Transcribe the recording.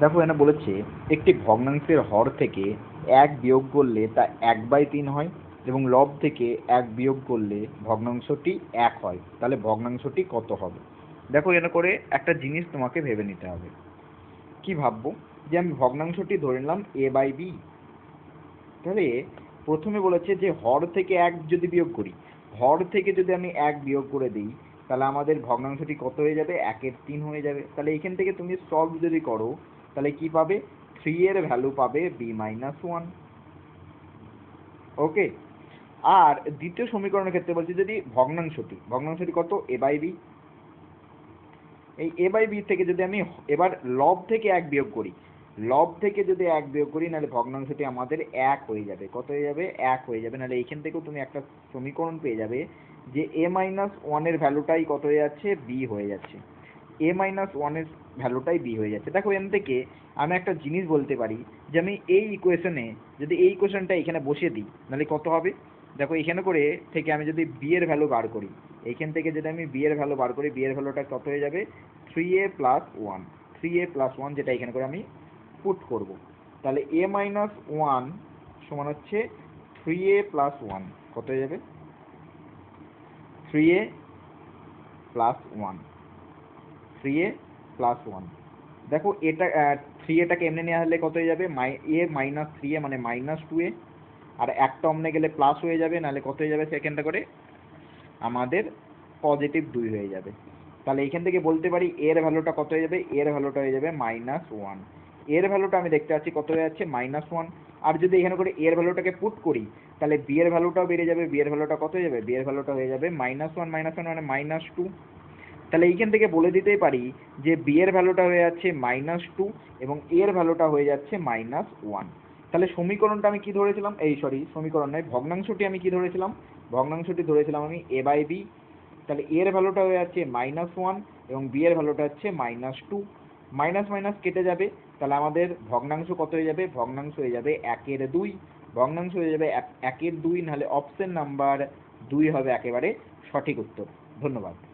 দেখো, এখানে বলেছে, একটি ভগ্নাংশের হর থেকে এক বিয়োগ করলে তা এক বাই তিন হয় এবং লব থেকে এক বিয়োগ করলে ভগ্নাংশটি এক হয়। তাহলে ভগ্নাংশটি কত হবে? দেখো, এখানে করে একটা জিনিস তোমাকে ভেবে নিতে হবে। কি ভাববো? যে আমি ভগ্নাংশটি ধরে নিলাম এ বাই বি। তাহলে প্রথমে বলেছে যে হর থেকে এক যদি বিয়োগ করি, হর থেকে যদি আমি এক বিয়োগ করে দিই, তাহলে আমাদের ভগ্নাংশটি কত হয়ে যাবে? একের তিন হয়ে যাবে। তাহলে এখান থেকে তুমি সলভ যদি করো তাহলে কি পাবে? থ্রি এর ভ্যালু পাবে বি মাইনাস ওয়ান ওকে আর দ্বিতীয় সমীকরণের ক্ষেত্রে বলছি যদি ভগ্নাংশটি ভগ্নাংশটি কত? এ বাই বি এই এ বাই বি থেকে যদি আমি এবার লব থেকে এক বিয়োগ করি, লব থেকে যদি এক বিয়োগ করি, নাহলে ভগ্নাংশটি আমাদের এক হয়ে যাবে। কত হয়ে যাবে? এক হয়ে যাবে। নাহলে এইখান থেকেও তুমি একটা সমীকরণ পেয়ে যাবে যে এ মাইনাস ওয়ানের ভ্যালুটাই কত হয়ে যাচ্ছে? বি হয়ে যাচ্ছে। এ মাইনাস ওয়ানের ভ্যালুটাই বি হয়ে যাচ্ছে। দেখো এখান থেকে আমি একটা জিনিস বলতে পারি যে আমি এই ইকুয়েশনে যদি এই ইকুয়েশনটা এখানে বসিয়ে দিই নাহলে কত হবে? দেখো এখানে করে থেকে আমি যদি বি এর ভ্যালু বার করি এইখান থেকে যদি আমি বি এর ভ্যালু বার করি বি এর ভ্যালুটা কত হয়ে যাবে? Three A plus one three A plus one যেটা এখানে করে আমি পুট করব। তাহলে এ মাইনাস ওয়ান সমান হচ্ছে থ্রি এ প্লাস ওয়ান কত হয়ে যাবে? Three A plus one three A plus one দেখো, এটা থ্রি এটাকে এমনি নেওয়া হলে কত হয়ে যাবে? মাই এ মাইনাস থ্রি এ মানে মাইনাস টু এ আর একটা অমনে গেলে প্লাস হয়ে যাবে, নাহলে কত হয়ে যাবে সেকেন্ডটা করে? আমাদের পজিটিভ দুই হয়ে যাবে। তাহলে এইখান থেকে বলতে পারি এর ভ্যালুটা কত হয়ে যাবে? এর ভ্যালুটা হয়ে যাবে মাইনাস ওয়ানের ভ্যালুটা আমি দেখতে পাচ্ছি কত হয়ে যাচ্ছে? মাইনাস ওয়ান আর যদি এখানে করে এর ভ্যালুটাকে পুট করি, তাহলে বি এর ভ্যালুটাও বেড়ে যাবে। বি এর ভ্যালুটা কত হয়ে যাবে? বি এর ভ্যালুটা হয়ে যাবে মাইনাস ওয়ান মাইনাস ওয়ান মানে মাইনাস টু তাহলে এইখান থেকে বলে দিতেই পারি যে বি এর ভ্যালুটা হয়ে যাচ্ছে মাইনাস টু এবং এর ভ্যালুটা হয়ে যাচ্ছে মাইনাস ওয়ান তাহলে সমীকরণটা আমি কি ধরেছিলাম? এই সরি সমীকরণ নয়, ভগ্নাংশটি আমি কি ধরেছিলাম? ভগ্নাংশটি ধরেছিলাম আমি এ বাই বি তাহলে এর ভ্যালুটা হয়ে যাচ্ছে মাইনাস ওয়ান এবং বি এর ভ্যালুটা হচ্ছে মাইনাস টু মাইনাস মাইনাস কেটে যাবে, তাহলে আমাদের ভগ্নাংশ কত হয়ে যাবে? ভগ্নাংশ হয়ে যাবে একের দুই। ভগ্নাংশ হয়ে যাবে এক- একের দুই, নাহলে অপশন নাম্বার দুই হবে একেবারে সঠিক উত্তর। ধন্যবাদ।